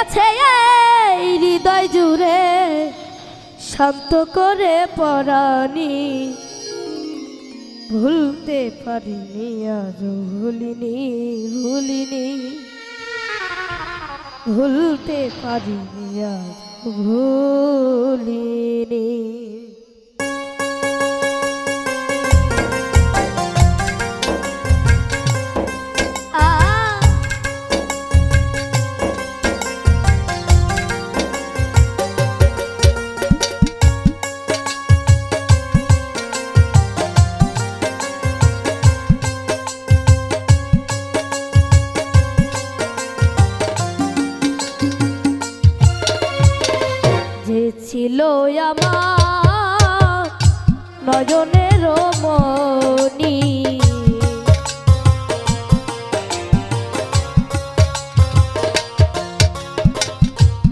আছে এই হৃদয় জুড়ে শান্ত করে পরানি ভুলতে পারিনি আর ভুলিনি ভুলিনি। ভুলতে পারিনি আর ভুলিনি। নয়নের মনি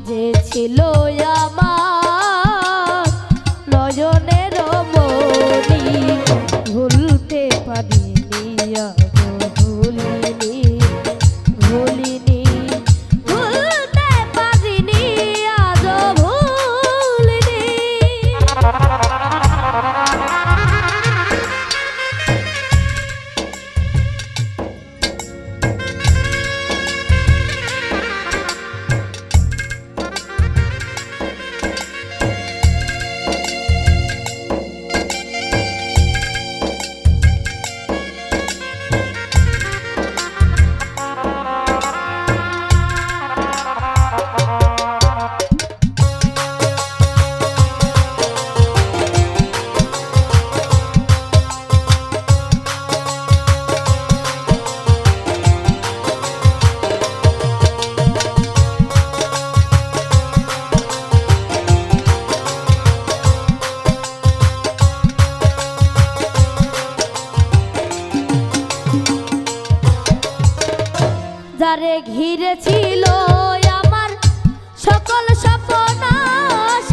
যে ছিল আমার নয়নের মনি ভুলতে পারিনি যারে ঘিরেছিল আমার সকল সপনাশ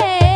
রে